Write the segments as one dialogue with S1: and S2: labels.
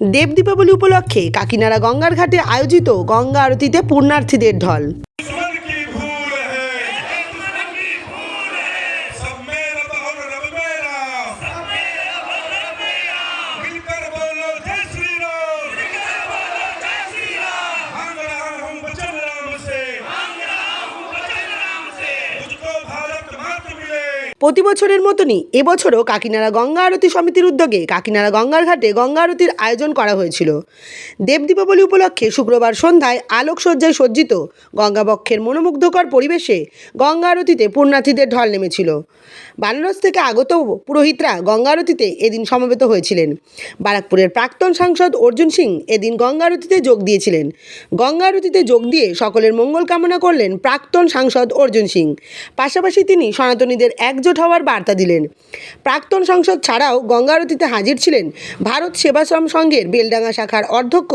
S1: দেব দীপাবলি উপলক্ষে কাকিনাড়া গঙ্গার ঘাটে আয়োজিত গঙ্গা আরতিতে পুণ্যার্থীদের ঢল। প্রতি বছরের মতনই এবছরও কাকিনাড়া গঙ্গা আরতি সমিতির উদ্যোগে কাকিনাড়া গঙ্গার ঘাটে গঙ্গা আরতির আয়োজন করা হয়েছিল। দেব দীপাবলি উপলক্ষে শুক্রবার সন্ধ্যায় আলোকসজ্জায় সজ্জিত গঙ্গাবক্ষের মনোমুগ্ধকর পরিবেশে গঙ্গা আরতিতে পুণ্যার্থীদের ঢল নেমেছিল। বানারস থেকে আগত পুরোহিতরা গঙ্গা আরতিতে এদিন সমবেত হয়েছিলেন। বারাকপুরের প্রাক্তন সাংসদ অর্জুন সিং এদিন গঙ্গা আরতিতে যোগ দিয়েছিলেন। গঙ্গা আরতিতে যোগ দিয়ে সকলের মঙ্গল কামনা করলেন প্রাক্তন সাংসদ অর্জুন সিং। পাশাপাশি তিনি সনাতনীদের একজোট হওয়ার বার্তা দিলেন। প্রাক্তন সংসদ ছাড়াও গঙ্গা আরতিতে হাজির ছিলেন ভারত সেবাশ্রম সংঘের বেলডাঙ্গা শাখার অধ্যক্ষ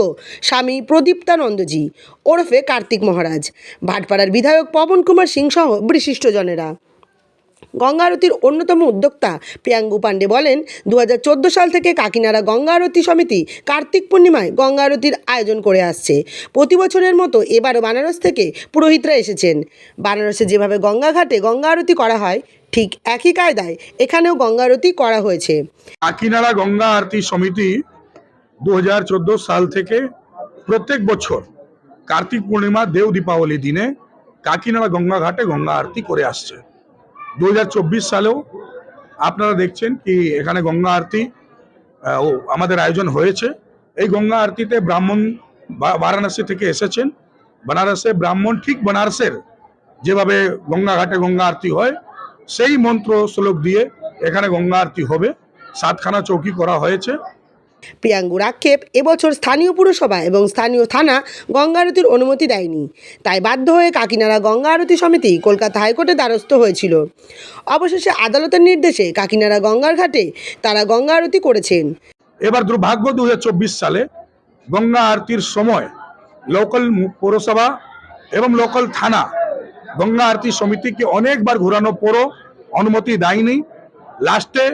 S1: স্বামী প্রদীপ্তানন্দজি, ওরফে কার্তিক মহারাজ ভাটপাড়ার বিধায়ক পবন কুমার সিং সহ বিশিষ্টজনেরা। গঙ্গা আরতির অন্যতম উদ্যোক্তা প্রিয়াঙ্গু পাণ্ডে বলেন দু হাজার চোদ্দ সাল থেকে কাকিনাড়া গঙ্গা আরতি সমিতি কার্তিক পূর্ণিমায় গঙ্গা আরতির আয়োজন করে আসছে। প্রতি বছরের মতো এবারও বানারস থেকে পুরোহিতরা এসেছেন। বানারসে যেভাবে গঙ্গা ঘাটে গঙ্গা আরতি করা হয়, ঠিক একই কায়দায় এখানেও গঙ্গা আরতি করা হয়েছে।
S2: কাকিনাড়া গঙ্গা আরতি সমিতি দু হাজার চোদ্দ সাল থেকে প্রত্যেক বছর কার্তিক পূর্ণিমা, দেও দীপাবলি দিনে কাকিনাড়া গঙ্গা ঘাটে গঙ্গা আরতি করে আসছে। দু হাজার চব্বিশ সালেও আপনারা দেখছেন কি এখানে গঙ্গা আরতি আমাদের আয়োজন হয়েছে। এই গঙ্গা আরতিতে ব্রাহ্মণ বারাণসী থেকে এসেছেন। বেনারসে ব্রাহ্মণ ঠিক বেনারসের যেভাবে গঙ্গা ঘাটে গঙ্গা আরতি হয়, সেই মন্ত্র শ্লোক দিয়ে এখানে গঙ্গা আরতি হবে। সাতখানা চৌকি করা হয়েছে।
S1: প্রিয়াঙ্গুর আক্ষেপ এবছর স্থানীয় পুরসভা এবং স্থানীয় থানা গঙ্গা আরতির অনুমতি দেয়নি। তাই বাধ্য হয়ে কাকিনাড়া গঙ্গা আরতি সমিতি কলকাতা হাইকোর্টে দ্বারস্থ হয়েছিল। অবশেষে আদালতের নির্দেশে কাকিনাড়া গঙ্গার ঘাটে তারা গঙ্গা আরতি করেছেন।
S2: এবার দুর্ভাগ্য দুহাজার চব্বিশ সালে গঙ্গা আরতির সময় লোকাল পৌরসভা এবং লোকাল থানা গঙ্গা আরতি সমিতিকে অনেকবার ঘোরানো পরও অনুমতি দেয়নি। লাস্টে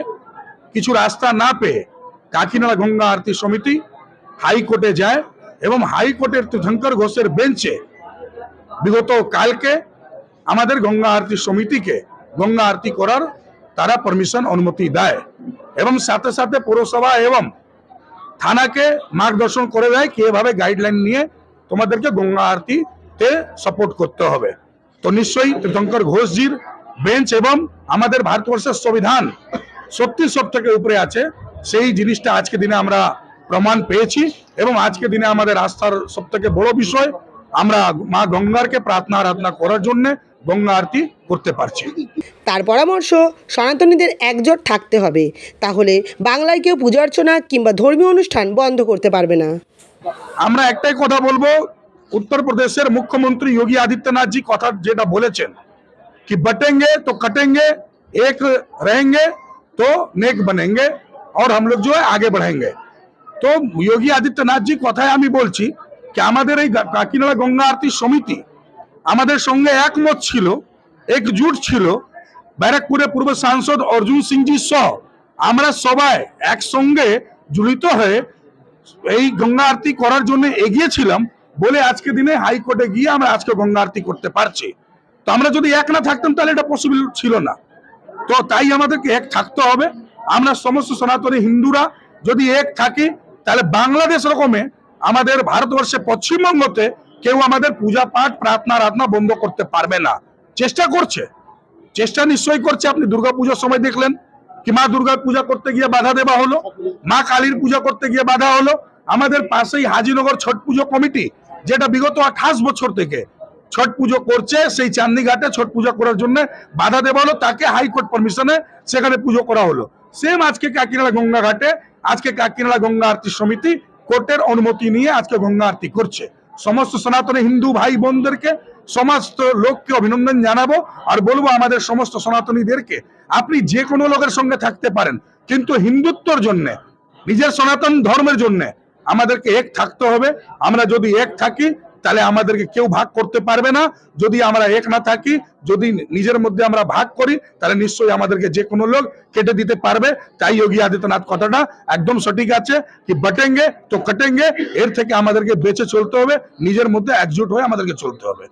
S2: কিছু রাস্তা না পেয়ে কাকিনাড়া গঙ্গা আরতি সমিতি হাইকোর্টে যায় এবং হাইকোর্টের তীর্থঙ্কর ঘোষের বেঞ্চে বিগত কালকে আমাদের গঙ্গা আরতি সমিতিকে গঙ্গা আরতি করার তারা পারমিশন অনুমতি দেয় এবং সাথে সাথে পৌরসভা এবং থানাকে মার্গদর্শন করে দেয় কি এভাবে গাইডলাইন নিয়ে তোমাদেরকে গঙ্গা আরতিতে সাপোর্ট করতে হবে। তো নিশ্চয়ই তীর্থঙ্কর ঘোষজির বেঞ্চ এবং আমাদের ভারতবর্ষের সংবিধান সত্যি সব থেকে উপরে আছে। সেই জিনিসটা আজকে দিনে আমরা প্রমাণ পেয়েছি এবং আজকে দিনে আমাদের আস্থার সব থেকে বড় বিষয় আমরা মা গঙ্গারকে প্রার্থনা আরাধনা করার জন্য গঙ্গা আরতি করতে পারছি
S1: তার পরামর্শ সনাতনীদের একজোট থাকতে হবে তাহলে বাংলায় কেউ পূজা অর্চনা কিংবা ধর্মীয় অনুষ্ঠান বন্ধ করতে পারবে না
S2: আমরা একটাই কথা বলবো উত্তরপ্রদেশের মুখ্যমন্ত্রী যোগী आदित्यनाथ जी কথা যেটা বলেছেন कि बटेंगे तो कटेंगे एक रहेंगे तो नेक बनेंगे और हम लोग जो है आगे बढ़ेंगे তো যোগী আদিত্যনাথ জি কথায় আমি বলছি কি আমাদের এই গা- কাকিনাড়া গঙ্গা আরতি সমিতি আমাদের সঙ্গে একমত ছিল একজুট ছিল ব্যারাকপুরে পূর্ব সাংসদ অর্জুন সিং জি সহ আমরা সবাই একসঙ্গে জড়িত হয়ে এই গঙ্গা আরতি করার জন্য এগিয়েছিলাম বলে আজকে দিনে হাইকোর্টে গিয়ে আমরা আজকে গঙ্গা আরতি করতে পারছি তো আমরা যদি এক না থাকতাম তাহলে এটা পসিবল ছিল না তো তাই আমাদেরকে এক থাকতে হবে আমরা সমস্ত সনাতনী হিন্দুরা যদি এক থাকি, তাহলে বাংলাদেশ রকমে আমাদের ভারতবর্ষে পশ্চিমবঙ্গতে কেউ আমাদের পূজা পাঠ, প্রার্থনা, আরাধনা বন্ধ করতে পারবে না। চেষ্টা করছে। চেষ্টা নিশ্চয়ই করছে। আপনি দুর্গা পূজার সময় দেখলেন কি মা দুর্গার পূজা করতে গিয়ে বাধা দেওয়া হলো? মা কালীর পূজা করতে গিয়ে বাধা হলো? আমাদের পাশেই হাজিনগর ছট পুজো কমিটি, যেটা বিগত আঠাশ বছর থেকে ছট পুজো করছে, সেই চাঁদনি ঘাটে ছট পূজা করার জন্য বাধা দেওয়া হলো। তাকে হাইকোর্ট পারমিশনে সেখানে পুজো করা হলো। সেম আজকে কাকিনাড়া গঙ্গা ঘাটে, আজকে কাকিনাড়া গঙ্গা আরতি সমিতি কোর্টের অনুমতি নিয়ে আজকে গঙ্গা আরতি করছে। সমস্ত সনাতনী হিন্দু ভাই বোনদেরকে, সমস্ত লোককে অভিনন্দন জানাব আর বলব আমাদের সমস্ত সনাতনীদেরকে, আপনি যে কোনো লোকের সঙ্গে থাকতে পারেন, কিন্তু হিন্দুত্বর জন্য, নিজের সনাতন ধর্মের জন্য আমাদেরকে এক থাকতে হবে। আমরা যদি এক থাকি তাহলে আমাদেরকে কেউ ভাগ করতে পারবে না। যদি আমরা এক না থাকি, যদি নিজের মধ্যে আমরা ভাগ করি, তাহলে নিশ্চয়ই আমাদেরকে যে কোনো লোক কেটে দিতে পারবে। তাই যোগী আদিত্যনাথ কথাটা একদম সঠিক আছে কি বটেঙ্গে তো কটেঙ্গে, এর থেকে আমাদেরকে বেঁচে চলতে হবে, নিজের মধ্যে একজুট হয়ে আমাদেরকে চলতে হবে।